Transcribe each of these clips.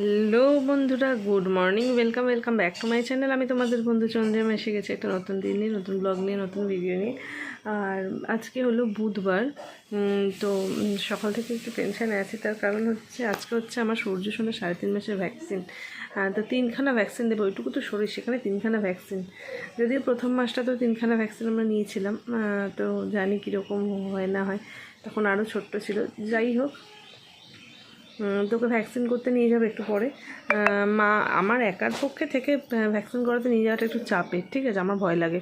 Hello বন্ধুরা, good morning, welcome welcome back to my channel. আমি তোমাদের বন্ধু চন্দ্রিমা, এসে গেছি একটা নতুন দিন নিয়ে, নতুন ব্লগ নিয়ে, নতুন ভিডিও নিয়ে। আর আজকে হলো বুধবার তো সকাল থেকে একটু টেনশানে আছি। তার কারণ হচ্ছে, আজকে হচ্ছে আমার সূর্য সন্ধ্যা সাড়ে তিন মাসের ভ্যাকসিন তো তিনখানা ভ্যাকসিন দেবো, ওইটুকু তো শরীর, সেখানে তিনখানা ভ্যাকসিন যদিও প্রথম মাসটা তো তিনখানা ভ্যাকসিন আমরা নিয়েছিলাম তো জানি কীরকম হয় না হয়, তখন আরও ছোট্ট ছিল। যাই হোক তোকে ভ্যাকসিন করতে নিয়ে যাবে একটু পরে। মা, আমার একার পক্ষে থেকে ভ্যাকসিন করাতে নিয়ে যাওয়াটা একটু চাপের ঠিক আছে? আমার ভয় লাগে।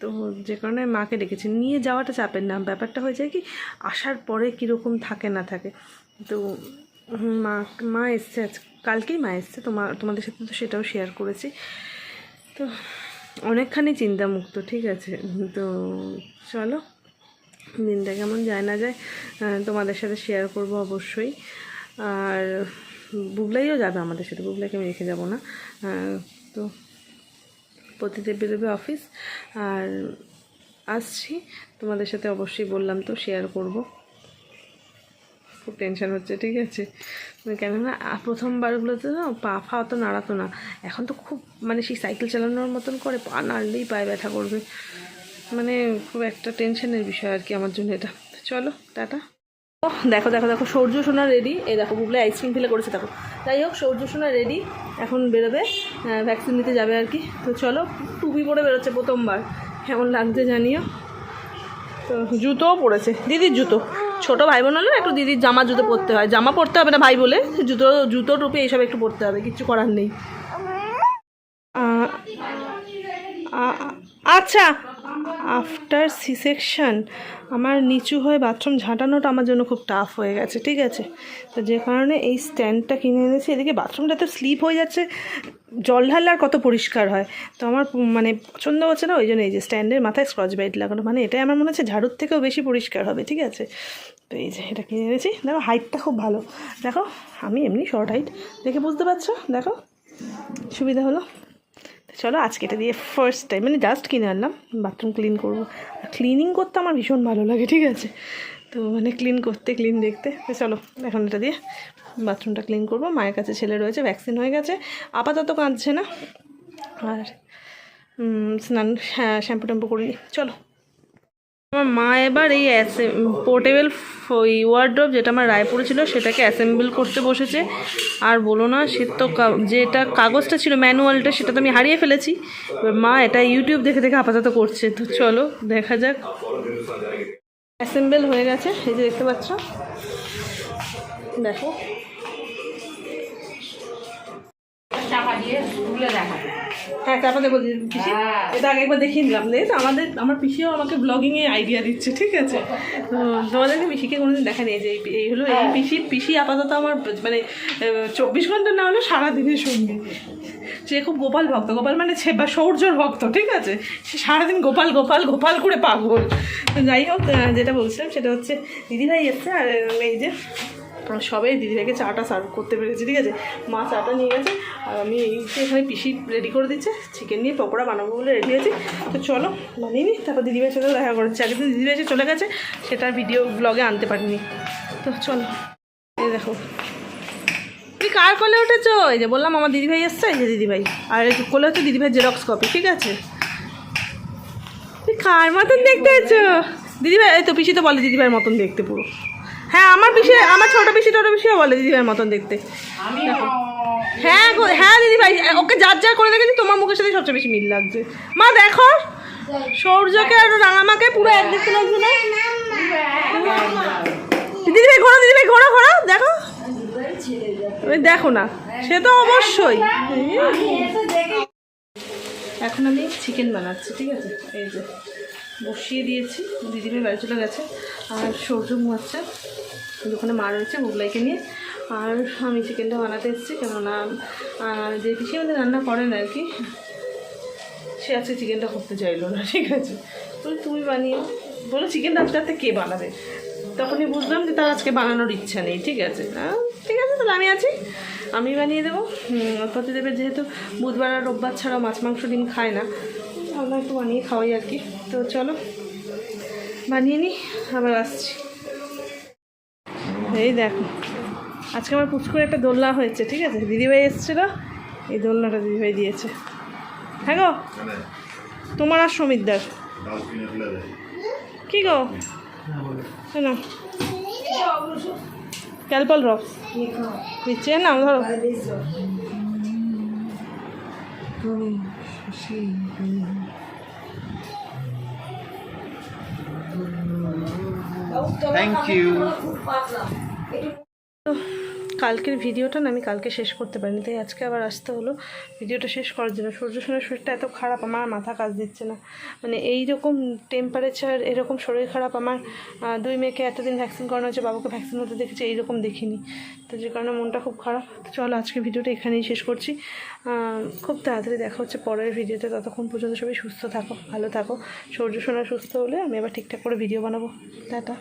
তো যে কারণে মাকে ডেকেছি। নিয়ে যাওয়াটা চাপের না। ব্যাপারটা হয়ে যায় কি, আসার পরে কীরকম থাকে না থাকে। তো মা মা এসছে আজ, কালকেই মা এসছে। তোমার, তোমাদের সাথে তো সেটাও শেয়ার করেছি। তো, অনেকখানি চিন্তামুক্ত, ঠিক আছে? তো, চলো। দিনটা কেমন যায় না যায় তোমাদের সাথে শেয়ার করব অবশ্যই। আর বুবলাইও যাবে আমাদের সাথে, বুবলাইকে আমি রেখে যাব না। তো প্রতিদেব বেরোবে অফিস আর আসছি, তোমাদের সাথে অবশ্যই বললাম তো শেয়ার করব। খুব টেনশান হচ্ছে, ঠিক আছে? কেননা প্রথমবারগুলোতে না, পা ফা অত নাড়াতো না। এখন তো খুব মানে সেই সাইকেল চালানোর মতন করে, পা নাড়লেই পায়ে ব্যথা করবে। মানে খুব একটা টেনশনের বিষয় আর কি আমার জন্য এটা। চলো, টাটা। ও, দেখো দেখো দেখো, সৌর্য সোনা রেডি এই দেখো বুবলে আইসক্রিম ফেলে করেছে, দেখো। যাই হোক, সৌর্য সোনা রেডি এখন বেরোবে ভ্যাকসিন নিতে যাবে আর কি। তো চলো, টুপি পরে বেরোচ্ছে প্রথমবার। কেমন লাগছে জানিও? তো জুতোও পরেছে। দিদির জুতো। ছোট ভাই বোন হলে একটু দিদির জামা জুতো পরতে হয়। জামা পরতে হবে না ভাই বলে। জুতো জুতো, টুপি এইসব একটু পরতে হবে, কিচ্ছু করার নেই। আচ্ছা আফটার সি সেকশন আমার নিচু হয়ে বাথরুম ঝাঁটানোটা আমার জন্য খুব টাফ হয়ে গেছে, ঠিক আছে? তো যে কারণে এই স্ট্যান্ডটা কিনে এনেছি, এদিকে বাথরুমটা তো স্লিপ হয়ে যাচ্ছে, জল ঢাললে আর কত পরিষ্কার হয়? তো আমার মানে পছন্দ হচ্ছে না, ওই জন্য এই যে স্ট্যান্ডের মাথায় স্কচ ব্রাইট লাগানো মানে এটাই আমার মনে হচ্ছে ঝাড়ুর থেকেও বেশি পরিষ্কার হবে, ঠিক আছে? তো এই যে এটা কিনে এনেছি, দেখো হাইটটা খুব ভালো। দেখো, আমি এমনি শর্ট হাইট দেখে বুঝতে পারছ? দেখো, সুবিধা হলো। চলো আজকে এটা দিয়ে ফার্স্ট টাইম মানে জাস্ট কিনে আনলাম বাথরুম ক্লিন করব। ক্লিনিং করতে আমার ভীষণ ভালো লাগে, ঠিক আছে? তো মানে ক্লিন করতে ক্লিন দেখতে। চলো, এখন এটা দিয়ে বাথরুমটা ক্লিন করব। মায়ের কাছে ছেলে রয়েছে ভ্যাকসিন হয়ে গেছে। আপাতত কাঁদছে না। আর স্নান হ্যাঁ শ্যাম্পু ট্যাম্পু করে নিই চলো। আমার মা এবার এই পোর্টেবল ওই ওয়ার্ড্রপ যেটা আমার রায়পুরে ছিল, সেটাকে অ্যাসেম্বল করতে বসেছে। আর বলো না, সে তো যেটা কাগজটা ছিল ম্যানুয়ালটা সেটা তো আমি হারিয়ে ফেলেছি। এবার মা এটা ইউটিউব দেখে দেখে আপাতত করছে। তো চলো, দেখা যাক। অ্যাসেম্বল হয়ে গেছে, এই যে দেখতে পাচ্ছ। দেখো। হ্যাঁ তারপর দেখো যে পিসি। এটা আগে একবার দেখিয়ে নিলাম দেখ আমাদের আমার পিসিও আমাকে ব্লগিংয়ে আইডিয়া দিচ্ছে ঠিক আছে? তো তোমাদেরকে পিসিকে কোনোদিন দেখা নেই যে এই- হলো এই পিসি পিসি আপাতত আমার মানে চব্বিশ ঘণ্টা না হলেও সারাদিনের সঙ্গী। সে খুব গোপাল ভক্ত গোপাল মানে ছে বা সৌর্যর ভক্ত ঠিক আছে? সে সারাদিন গোপাল গোপাল গোপাল করে পাগল। তো যাই হোক যেটা বলছিলাম সেটা হচ্ছে দিদিভাই এসছে আর এই যে সবাই দিদিভাইকে চাটা সার্ভ করতে পেরেছি, ঠিক আছে? মা চাটা নিয়ে গেছে, আর আমি এই এখানে পিসি রেডি করে দিচ্ছে চিকেন নিয়ে পকোড়া বানাবো বলে রেডি আছি। তো চলো, বানিয়ে নিই তারপর দিদিভাইয়ের সাথেও দেখা করেছি আগে তো দিদিভাই এসে চলে গেছে, সেটা ভিডিও ব্লগে আনতে পারিনি। তো চলো, এই দেখো। তুমি কার কোলে উঠেছো? এই যে বললাম, আমার দিদিভাই এসছে, এই যে দিদিভাই। আর কোলে হচ্ছে দিদিভাই জেরক্স কপি ঠিক আছে? তুই কার মতন দেখতে আছো? দিদিভাই, এই তো পিসি তো বলে দিদিভাইয়ের মতন দেখতে পুরো। হ্যাঁ আমার পিসি আমার ছোট পিসি ছোট পিসিও বলে দিদিভাইয়ের মতন দেখতে। দেখো। হ্যাঁ গো হ্যাঁ দিদিভাই ওকে যার যার করে দেখেছি তোমার মুখের সাথে সবচেয়ে বেশি মিল লাগছে। মা দেখো সৌর্যকে আর রাঙামাকে পুরো এক দেখতে লাগছে না? দিদিভাই ঘোরো দিদিভাই ঘোরো ঘোরো দেখো। দেখো না সে তো অবশ্যই। এখন আমি চিকেন বানাচ্ছি ঠিক আছে? এই যে বসিয়ে দিয়েছি দিদিভাই বাড়ি চলে গেছে। আর সূর্য ঘুমাচ্ছে ওখানে মা রয়েছে মুগলাইকে নিয়ে। আর আমি চিকেনটা বানাতে এসেছি, কেননা যে পিসি আমাদের রান্না করেন আর কি, সে আজকে চিকেনটা করতে চাইলো না, ঠিক আছে। বলে তুমি বানিয়ে, বলো চিকেন রাত্রে রাতে কে বানাবে? তখনই বুঝলাম যে তার আজকে বানানোর ইচ্ছা নেই, ঠিক আছে। ঠিক আছে, তাহলে আমি আছি। আমি বানিয়ে দেবো। প্রতিদেবের যেহেতু বুধবার আর রোববার ছাড়া মাছ, মাংস, ডিম খায় না, আমরা একটু বানিয়ে খাওয়াই আর কি। তো চলো, বানিয়ে নিই আবার আসছি। এই দেখো। আজকে আমার পুচকুর একটা দোলনা হয়েছে ঠিক আছে? দিদিভাই এসেছিল। এই দোলনাটা দিদিভাই দিয়েছে। হ্যাঁ গো? তোমার আর সমিতদার কি গো? ক্যালপল রক্স নিচ্ছে না ধরো। থ্যাংক ইউ তো কালকের ভিডিওটা না আমি কালকে শেষ করতে পারিনি, তাই আজকে আবার আসতে হলো। ভিডিওটা শেষ করার জন্য। সূর্য সোনার শরীরটা এত খারাপ, আমার মাথা কাজ দিচ্ছে না। মানে এই রকম টেম্পারেচার এরকম শরীর খারাপ, আমার দুই মেয়েকে এতদিন ভ্যাকসিন করানো হচ্ছে বাবাকে ভ্যাকসিন হতে দেখেছি, এইরকম দেখিনি। তো যে কারণে মনটা খুব খারাপ। তো চলো, আজকে ভিডিওটা এখানেই শেষ করছি। খুব তাড়াতাড়ি দেখা হচ্ছে পরের ভিডিওতে। ততক্ষণ পর্যন্ত সবাই সুস্থ থাকো, ভালো থাকো। সূর্য সোনা সুস্থ হলে আমি আবার ঠিকঠাক করে ভিডিও বানাবো। টাটা।